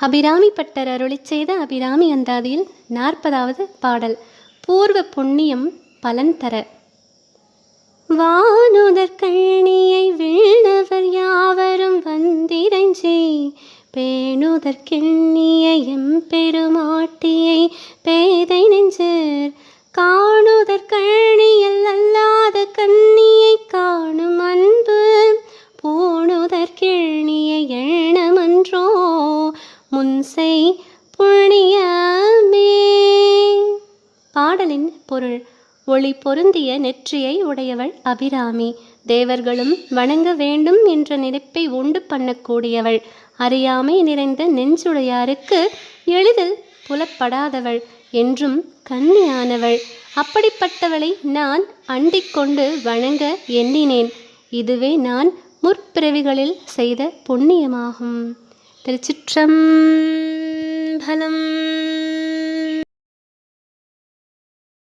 Abirami butter அருளி செய்த அபிராமி அந்தாதியில் நாற்பதாவது பாடல் பூர்வ புண்ணியம் பலன் தர. வானுதற் கண்ணியை வீழ்ந்தவர் யாவரும் வந்திரஞ்சி பேணுதற்கெண்ணிய எம்பெருமாட்டியை பேதை நெஞ்சர். காணுதற் கண்ணியல் அல்லாத கண்ணியை காணும் அன்பு பூணுதற்கெண்ணிய எண்ணமன்றோ முன்சை புண்ணியமே. பாடலின் பொருள் ஒளி பொருந்திய நெற்றியை உடையவள் அபிராமி. தேவர்களும் வணங்க வேண்டும் என்ற நினைப்பை உண்டு பண்ணக்கூடியவள். அறியாமை நிறைந்த நெஞ்சுடையாருக்கு எளிதில் புலப்படாதவள் என்றும் கன்னியானவள் அப்படிப்பட்டவளை நான் அண்டிக்கொண்டு வணங்க எண்ணினேன். இதுவே நான் முற்பிறவிகளில் செய்த புண்ணியமாகும். തലച്ചിട്ടം ഫലം